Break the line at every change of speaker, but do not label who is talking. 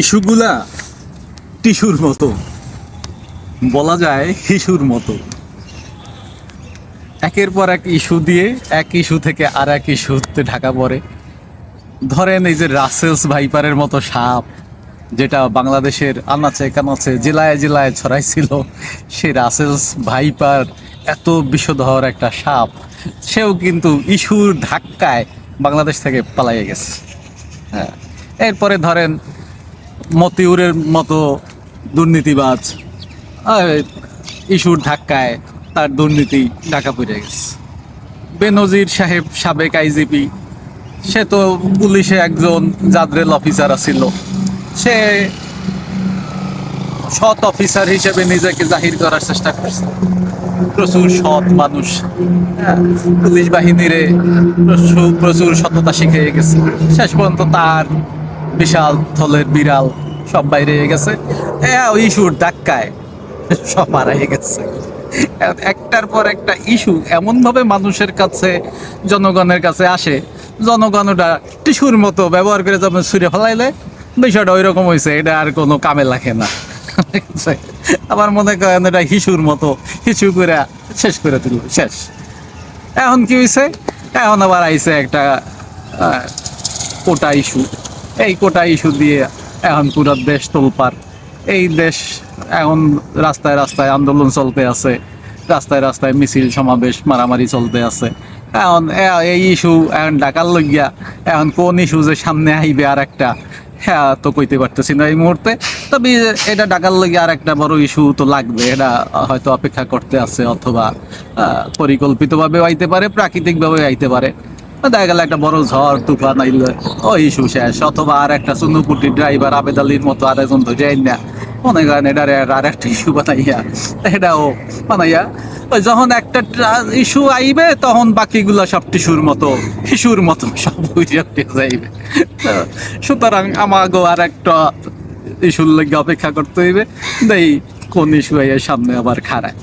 ইস্যুগুলা টিস্যুর মতো। বলা যায় শিশুর মতো। একের পর এক ইস্যু দিয়ে এক ইস্যু থেকে আর এক ইস্যুতে ঢাকা পড়ে। ধরেন এই যে রাসেলস ভাইপারের মতো সাপ, যেটা বাংলাদেশের আনাচে কানাচে জেলায় জেলায় ছড়াইছিল, সেই রাসেলস ভাইপার এত বিষধর একটা সাপ, সেও কিন্তু ইস্যুর ধাক্কায় বাংলাদেশ থেকে পালাইয়ে গেছে। হ্যাঁ এরপরে ধরেন মতিউরের মতো দুর্নীতিবাজ ইস্যুর ধাক্কায় তার দুর্নীতি ঢাকা পড়ে গেছে। বেনজির সাহেব সাবেক আইজিপি সে তো পুলিশে একজন জাদরেল অফিসার ছিল সে সৎ অফিসার হিসেবে নিজেকে জাহির করার চেষ্টা করছে। প্রচুর সৎ মানুষ হ্যাঁ, পুলিশ বাহিনীরে প্রচুর প্রচুর সততা শিখে গেছে। শেষ পর্যন্ত তার বিশাল, থলের বিড়াল, সব বাইরে গেছে। হ্যাঁ ইস্যুর ধাক্কায় সব হারাই গেছে। একটার পর একটা ইস্যু এমনভাবে মানুষের কাছে, জনগণের কাছে আসে, জনগণ ওটা টিস্যুর মতো ব্যবহার করে যখন ছুঁড়ে ফেলাইলে, বিষয়টা ওই রকম হয়েছে এটা আর কোনো কামে লাগে না। আবার মনে করেন এটা হিসুর মতো, হিসু করে শেষ করে দিল, শেষ। এখন কি হয়েছে এখন আবার আইছে একটা কোটা ইস্যু। এই কোটা ইস্যু দিয়ে এখন পুরো দেশ তোলপার। এই দেশ এখন রাস্তায় রাস্তায় আন্দোলন চলতে আছে, রাস্তায় রাস্তায় মিছিল সমাবেশ মারামারি চলতে আছে। এখন এই ইস্যু এখন ডাকার লইয়া এখন কোন ইস্যু যে সামনে আইবে আর একটা হ্যাঁ তো কইতে পারতেছি না এই মুহূর্তে। তবে এটা ডাকার লইয়া আর একটা বড় ইস্যু তো লাগবে, এটা হয়তো অপেক্ষা করতে আছে অথবা পরিকল্পিত ভাবে আইতে পারে প্রাকৃতিক ভাবে আইতে পারে। দেখা গেল একটা বড় ঝড়, তুফান আইলে। ওই ইস্যু শেষ। অথবা আর একটা সুনুপুটি ড্রাইভার আবেদ আলীর মতো আর একজন ধরে আইন না। মনে করেন এটা আর একটা ইস্যু বানাইয়া, এটাও বানাইয়া। ওই যখন একটা ইস্যু আইবে, তখন বাকিগুলা সব টিস্যুর মতো শিশুর মতো সব যাইবে। তো সুতরাং আমাগো আর একটা ইস্যুর লেগে অপেক্ষা করতে হইবে। দেই, কোন ইস্যু আইয়া সামনে আবার খাড়ায়।